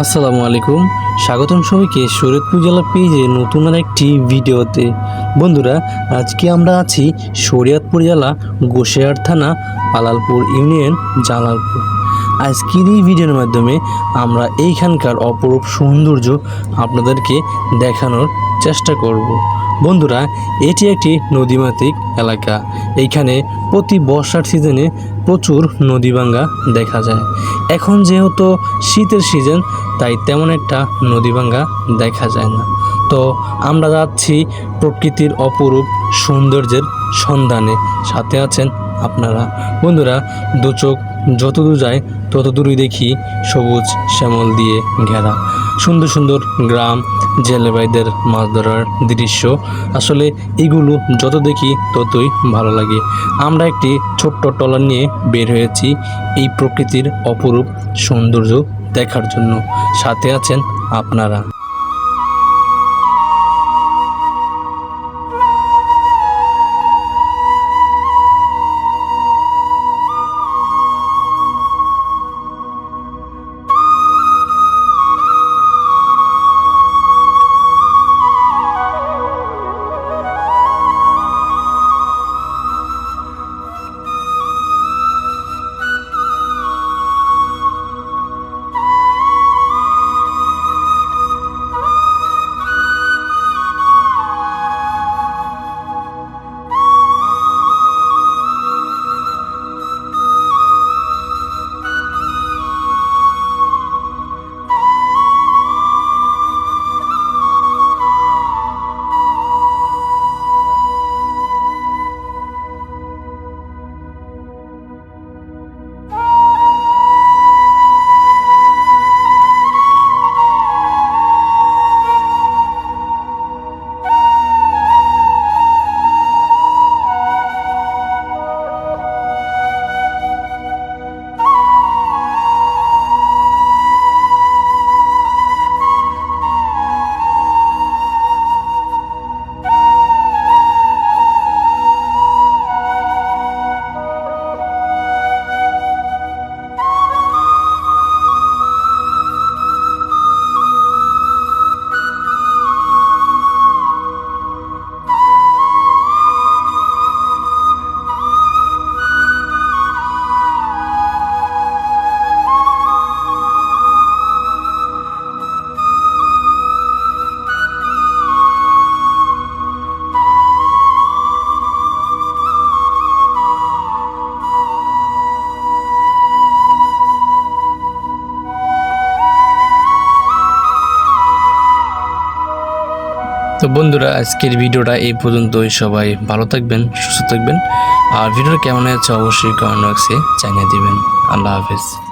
আসসালামু আলাইকুম। স্বাগতম সবাইকে শরীয়তপুর জেলা পেজে নতুন আর একটি ভিডিওতে। বন্ধুরা, আজকে আমরা আছি শরীয়তপুর জেলা গোসেয়ার থানা, আলালপুর ইউনিয়ন জালালপুর আজকের এই ভিডিওর মাধ্যমে আমরা এইখানকার অপরূপ সৌন্দর্য আপনাদেরকে দেখানোর চেষ্টা করব। বন্ধুরা, এটি একটি নদীমাতৃক এলাকা। এইখানে প্রতি বর্ষার সিজনে প্রচুর নদীভাঙ্গা দেখা যায়। এখন যেহেতু শীতের সিজন তাই তেমন একটা নদীভাঙ্গা দেখা যায় না। তো আমরা যাচ্ছি প্রকৃতির অপরূপ সৌন্দর্যের সন্ধানে। সাথে আছেন আপনারা। বন্ধুরা দু চোখ যত দূর যায় তত দূরই দেখি সবুজ শ্যামল দিয়ে ঘেরা। সুন্দর সুন্দর গ্রাম, জেলেবাইদের মাছ ধরার দৃশ্য। আসলে এগুলো যত দেখি, ততই ভালো লাগে। আমরা একটি ছোট্ট ট্রলার নিয়ে বের হয়েছি এই প্রকৃতির অপরূপ সৌন্দর্য দেখার জন্য। সাথে আছেন আপনারা। তো বন্ধুরা, আজকের ভিডিওটা এই পর্যন্তই। সবাই ভালো থাকবেন, সুস্থ থাকবেন। আর ভিডিওটা কেমন হয়েছে অবশ্যই কমেন্ট বক্সে জানিয়ে দেবেন। আল্লাহ হাফেজ।